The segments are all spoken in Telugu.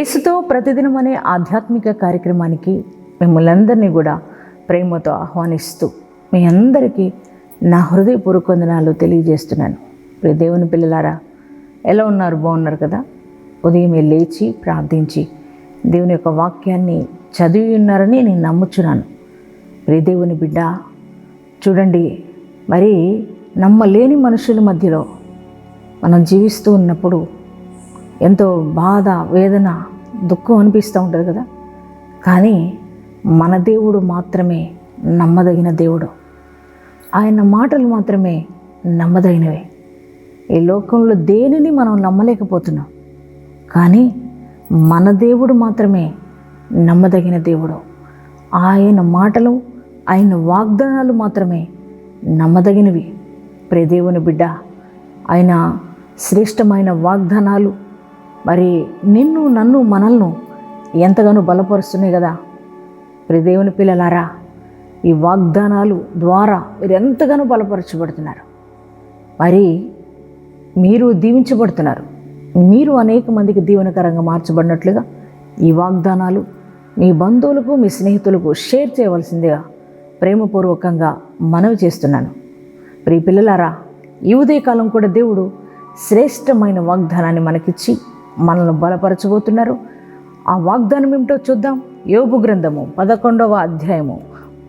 యేసుతో ప్రతిదినం అనే ఆధ్యాత్మిక కార్యక్రమానికి మిమ్మల్ని అందరినీ కూడా ప్రేమతో ఆహ్వానిస్తూ మీ అందరికీ నా హృదయపూర్వక వందనాలు తెలియజేస్తున్నాను. ప్రియ దేవుని పిల్లలారా ఎలా ఉన్నారు? బాగున్నారు కదా? ఉదయమే లేచి ప్రార్థించి దేవుని యొక్క వాక్యాన్ని చదివి ఉన్నారని నేను నమ్ముచున్నాను. ప్రియ దేవుని బిడ్డ చూడండి మరి నమ్మలేని మనుషుల మధ్యలో మనం జీవిస్తూ ఉన్నప్పుడు ఎంతో బాధ వేదన దుఃఖం అనిపిస్తూ ఉంటుంది కదా. కానీ మన దేవుడు మాత్రమే నమ్మదగిన దేవుడు. ఆయన మాటలు మాత్రమే నమ్మదగినవే. ఈ లోకంలో దేనిని మనం నమ్మలేకపోతున్నాం. కానీ మన దేవుడు మాత్రమే నమ్మదగిన దేవుడు. ఆయన మాటలు ఆయన వాగ్దానాలు మాత్రమే నమ్మదగినవి. ప్రే దేవుని బిడ్డ ఆయన శ్రేష్టమైన వాగ్దానాలు మరి నిన్ను నన్ను మనల్ని ఎంతగానో బలపరుస్తున్నాయి కదా. ప్రియ దేవుని పిల్లలారా ఈ వాగ్దానాలు ద్వారా మీరు ఎంతగానో బలపరచబడుతున్నారు. మరి మీరు దీవించబడుతున్నారు. మీరు అనేక మందికి దీవెనకరంగా మార్చబడినట్లుగా ఈ వాగ్దానాలు మీ బంధువులకు మీ స్నేహితులకు షేర్ చేయవలసిందిగా ప్రేమపూర్వకంగా మనవి చేస్తున్నాను. ప్రియ పిల్లలారా ఈ ఉదయకాలం కూడా దేవుడు శ్రేష్టమైన వాగ్దానాన్ని మనకిచ్చి మనల్ని బలపరచబోతున్నారు. ఆ వాగ్దానం ఏమిటో చూద్దాం. యోగు గ్రంథము పదకొండవ అధ్యాయము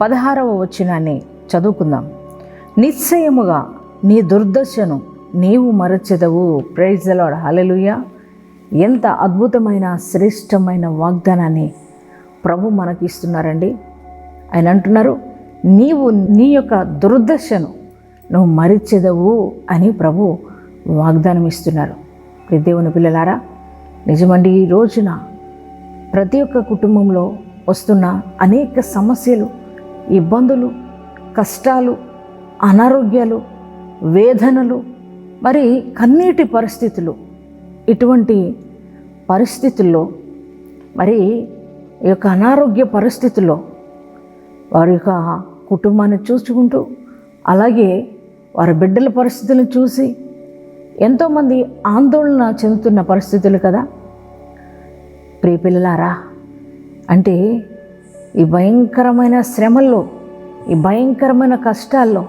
పదహారవ వచనాన్ని చదువుకుందాం. నిశ్చయముగా నీ దుర్దశను నీవు మరచెదవు. ప్రైజ్ లాడ్ హలలుయ ఎంత అద్భుతమైన శ్రేష్టమైన వాగ్దానాన్ని ప్రభు మనకి ఇస్తున్నారండి ఆయన అంటున్నారు నీవు నీ యొక్క దుర్దశను నువ్వు మరిచెదవు అని ప్రభు వాగ్దానం ఇస్తున్నారు దేవుని పిల్లలారా నిజమండి ఈ రోజున ప్రతి ఒక్క కుటుంబంలో వస్తున్న అనేక సమస్యలు ఇబ్బందులు కష్టాలు అనారోగ్యాలు వేదనలు మరి కన్నీటి పరిస్థితులు ఇటువంటి పరిస్థితుల్లో మరి ఈ యొక్క అనారోగ్య పరిస్థితుల్లో వారి యొక్క కుటుంబాన్ని చూసుకుంటూ అలాగే వారి బిడ్డల పరిస్థితులను చూసి ఎంతోమంది ఆందోళన చెందుతున్న పరిస్థితులు కదా. ప్రియపిల్లలారా అంటే ఈ భయంకరమైన శ్రమల్లో ఈ భయంకరమైన కష్టాల్లో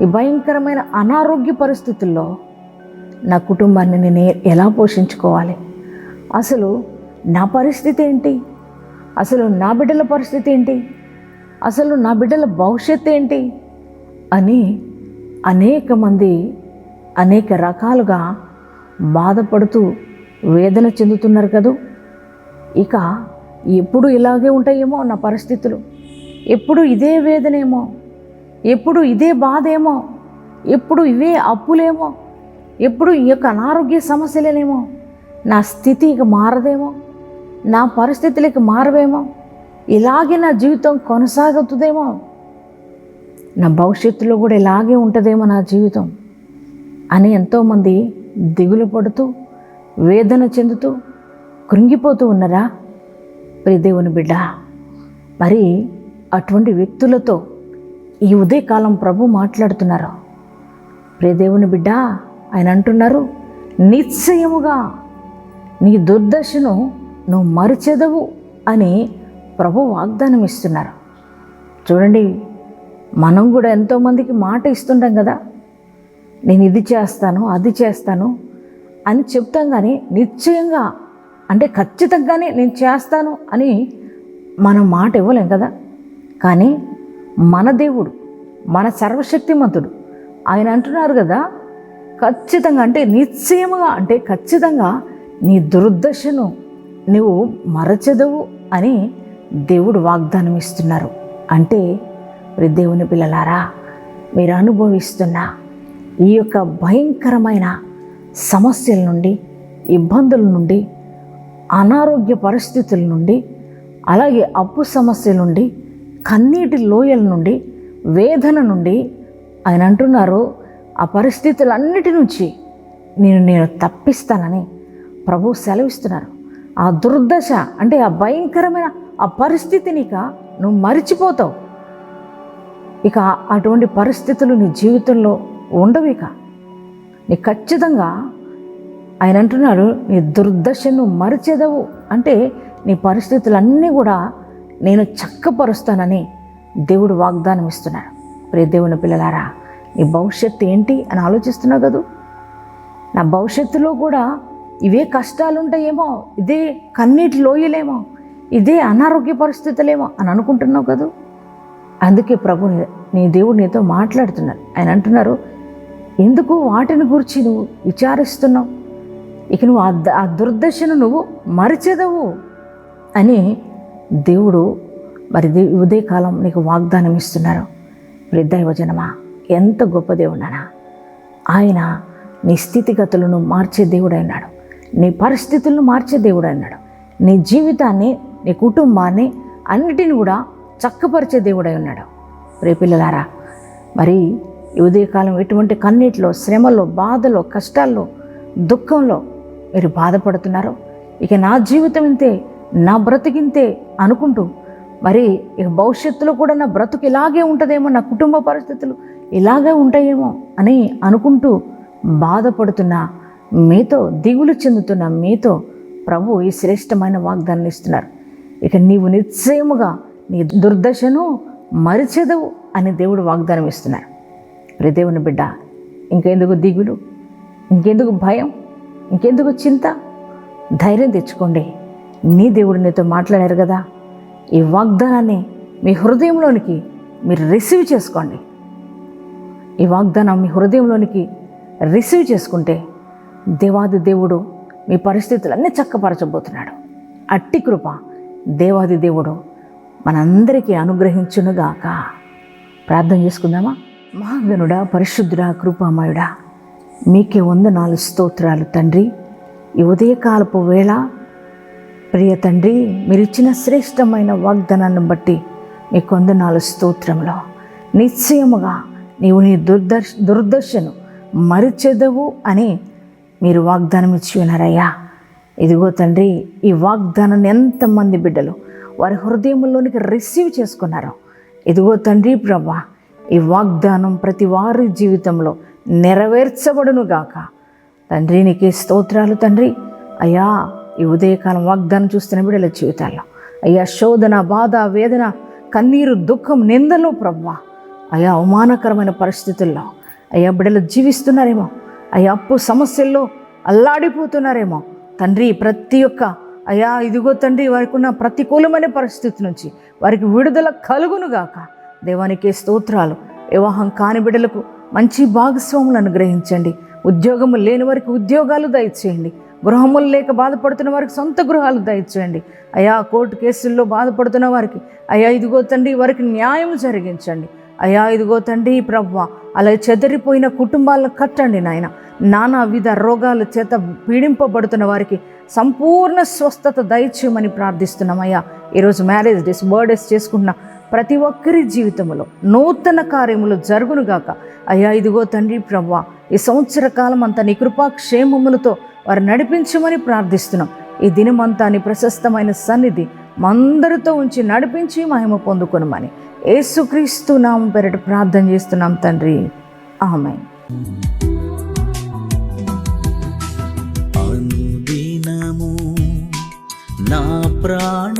ఈ భయంకరమైన అనారోగ్య పరిస్థితుల్లో నా కుటుంబాన్ని నేను ఎలా పోషించుకోవాలి? అసలు నా పరిస్థితి ఏంటి? అసలు నా బిడ్డల పరిస్థితి ఏంటి? అసలు నా బిడ్డల భవిష్యత్తు ఏంటి? అని అనేక మంది అనేక రకాలుగా బాధపడుతూ వేదన చెందుతున్నారు కదూ? ఇక ఎప్పుడు ఇలాగే ఉంటాయేమో నా పరిస్థితులు. ఎప్పుడు ఇదే వేదనేమో? ఎప్పుడు ఇదే బాధ ఏమో ఎప్పుడు ఇవే అప్పులేమో? ఎప్పుడు ఈ యొక్క అనారోగ్య సమస్యలేనేమో? నా స్థితి ఇక మారదేమో? నా పరిస్థితులకి మారవేమో? ఇలాగే నా జీవితం కొనసాగుతుందేమో? నా భవిష్యత్తులో కూడా ఇలాగే ఉంటుందేమో నా జీవితం? అని ఎంతోమంది దిగులు పడుతూ వేదన చెందుతూ కృంగిపోతూ ఉన్నారా? ప్రియ దేవుని బిడ్డ మరి అటువంటి వ్యక్తులతో ఈ ఉదయకాలం ప్రభు మాట్లాడుతున్నారు. ప్రియ దేవుని బిడ్డ ఆయన అంటున్నారు నిశ్చయముగా నీ దుర్దశను నువ్వు మరిచెదవు అని ప్రభు వాగ్దానం ఇస్తున్నారు చూడండి మనం కూడా ఎంతోమందికి మాట ఇస్తుంటాం కదా నేను ఇది చేస్తాను అది చేస్తాను అని చెప్తాం కానీ నిశ్చయంగా అంటే ఖచ్చితంగానే నేను చేస్తాను అని మనం మాట ఇవ్వలేం కదా. కానీ మన దేవుడు మన సర్వశక్తిమంతుడు ఆయన అంటున్నారు కదా ఖచ్చితంగా అంటే నిశ్చయముగా అంటే ఖచ్చితంగా నీ దుర్దశను నువ్వు మరచదవు అని దేవుడు వాగ్దానం ఇస్తున్నారు. అంటే మరి దేవుని పిల్లలారా మీరు అనుభవిస్తున్నా ఈ యొక్క భయంకరమైన సమస్యల నుండి ఇబ్బందుల నుండి అనారోగ్య పరిస్థితుల నుండి అలాగే అప్పు సమస్యల నుండి కన్నీటి లోయల నుండి వేదన నుండి ఆయన అంటున్నారు ఆ పరిస్థితులన్నిటి నుంచి నేను నేను తప్పిస్తానని ప్రభు సెలవిస్తున్నారు. ఆ దుర్దశ అంటే ఆ భయంకరమైన ఆ పరిస్థితిని ఇక నువ్వు మరిచిపోతావు. ఇక అటువంటి పరిస్థితులు నీ జీవితంలో ఉండవు ఇక నీ ఖచ్చితంగా ఆయన అంటున్నాడు నీ దుర్దశను మరిచెదవు. అంటే నీ పరిస్థితులన్నీ కూడా నేను చక్కపరుస్తానని దేవుడు వాగ్దానం ఇస్తున్నాడు. ప్రియ దేవుని పిల్లలారా నీ భవిష్యత్తు ఏంటి అని ఆలోచిస్తున్నావు కదూ? నా భవిష్యత్తులో కూడా ఇవే కష్టాలు ఉంటాయేమో ఇదే కన్నీటి లోయలేమో ఇదే అనారోగ్య పరిస్థితులేమో అని అనుకుంటున్నావు కదూ? అందుకే ప్రభు నీ- నీ దేవుడు నీతో మాట్లాడుతున్నాడు. ఆయన అంటున్నారు ఎందుకు వాటిని గురించి నువ్వు విచారిస్తున్నావు? ఇక నువ్వు ఆ ద- ఆ దుర్దశను నువ్వు మరిచెదవు అని దేవుడు మరి దే- ఉదయకాలం నీకు వాగ్దానం ఇస్తున్నారు. వృద్ధైవజనమా ఎంత గొప్ప దేవుడనా. ఆయన నీ స్థితిగతులను మార్చే దేవుడైనాడు. నీ పరిస్థితులను మార్చే దేవుడైనాడు. నీ జీవితాన్ని నీ కుటుంబాన్ని అన్నిటిని కూడా చక్కపరిచే దేవుడై ఉన్నాడు. రే పిల్లలారా మరి ఈ ఉదయకాలం ఎటువంటి కన్నీటిలో శ్రమలో బాధలో కష్టాల్లో దుఃఖంలో మీరు బాధపడుతున్నారో ఇక నా జీవితం ఇంతే నా బ్రతికింతే అనుకుంటూ మరి ఇక భవిష్యత్తులో కూడా నా బ్రతుకు ఇలాగే ఉంటుందేమో నా కుటుంబ పరిస్థితులు ఇలాగే ఉంటాయేమో అని అనుకుంటూ బాధపడుతున్న మీతో దిగులు చెందుతున్న మీతో ప్రభు ఈ శ్రేష్టమైన వాగ్దానం ఇస్తున్నారు. ఇక నీవు నిశ్చయముగా నీ దుర్దశను మరిచెదవు అని దేవుడు వాగ్దానం ఇస్తున్నారు. ప్రియ దేవుని బిడ్డ. ఇంకెందుకు దిగులు? ఇంకెందుకు భయం? ఇంకెందుకు చింత? ధైర్యం తెచ్చుకోండి. నీ దేవుడు నీతో మాట్లాడారు కదా. ఈ వాగ్దానాన్ని మీ హృదయంలోనికి మీరు రిసీవ్ చేసుకోండి. ఈ వాగ్దానం మీ హృదయంలోనికి రిసీవ్ చేసుకుంటే దేవాది దేవుడు మీ పరిస్థితులన్నీ చక్కపరచబోతున్నాడు. అట్టి కృప దేవాది దేవుడు మనందరికీ అనుగ్రహించునుగాక. ప్రార్థన చేసుకుందామా? మహాగనుడా పరిశుద్ధుడా కృపామయుడా మీకే వందనాలు స్తోత్రాలు తండ్రి. ఈ ఉదయకాలపు వేళ ప్రియ తండ్రి మీరు ఇచ్చిన శ్రేష్టమైన వాగ్దానాన్ని బట్టి మీ కొందనాలు స్తోత్రంలో నిశ్చయముగా నీవు నీ దుర్దర్శ దుర్దశను మరిచెదవు అని మీరు వాగ్దానం ఇచ్చి ఉన్నారయ్యా. ఇదిగో తండ్రి ఈ వాగ్దానాన్ని ఎంతమంది బిడ్డలు వారి హృదయంలోనికి రిసీవ్ చేసుకున్నారో. ఇదిగో తండ్రి ప్రభా ఈ వాగ్దానం ప్రతి వారి జీవితంలో నెరవేర్చబడును గాక తండ్రి నీకే స్తోత్రాలు తండ్రి. అయ్యా ఈ ఉదయకాలం వాగ్దానం చూస్తున్న బిడ్డల జీవితాల్లో. అయ్యా శోధన బాధ వేదన కన్నీరు దుఃఖం నిందలు ప్రభా అయ్యా అవమానకరమైన పరిస్థితుల్లో. అయ్యా బిడ్డలు జీవిస్తున్నారేమో. అయ్యా అప్పు సమస్యల్లో అల్లాడిపోతున్నారేమో. తండ్రి ప్రతి ఒక్క అయ్యా ఇదిగో తండ్రి వారికి ఉన్న ప్రతికూలమైన పరిస్థితి నుంచి వారికి విడుదల కలుగునుగాక. దేవానికి స్తోత్రాలు. వివాహం కాని బిడ్డలకు మంచి భాగస్వాములు అనుగ్రహించండి. ఉద్యోగము లేని వారికి ఉద్యోగాలు దయచేయండి. గృహములు లేక బాధపడుతున్న వారికి సొంత గృహాలు దయచేయండి. అయా కోర్టు కేసుల్లో బాధపడుతున్న వారికి అయా ఇదిగో తండ్రి వారికి న్యాయం జరిగించండి. అయా ఇదిగో తండ్రి ప్రవ్వ అలా చెదిరిపోయిన కుటుంబాలను కట్టండి నాయన. నానా విధ రోగాల చేత పీడింపబడుతున్న వారికి సంపూర్ణ స్వస్థత దయచేయమని ప్రార్థిస్తున్నాం అయ్యా. ఈరోజు మ్యారేజ్ డేస్ బర్త్డేస్ చేసుకుంటున్నా ప్రతి ఒక్కరి జీవితంలో నూతన కార్యములు జరుగునుగాక అయ్యా ఇదిగో తండ్రి ప్రవ్వ ఈ సంవత్సర కాలం అంతా నీ కృపా క్షేమములతో వారు నడిపించమని ప్రార్థిస్తున్నాం. ఈ దినమంతా నీ ప్రశస్తమైన సన్నిధి మందరితో ఉంచి నడిపించి మహిమ పొందుకొనమని యేసుక్రీస్తు నామం పేరిట ప్రార్థన చేస్తున్నాం తండ్రి. ఆమె అనుదినము నా ప్రాణము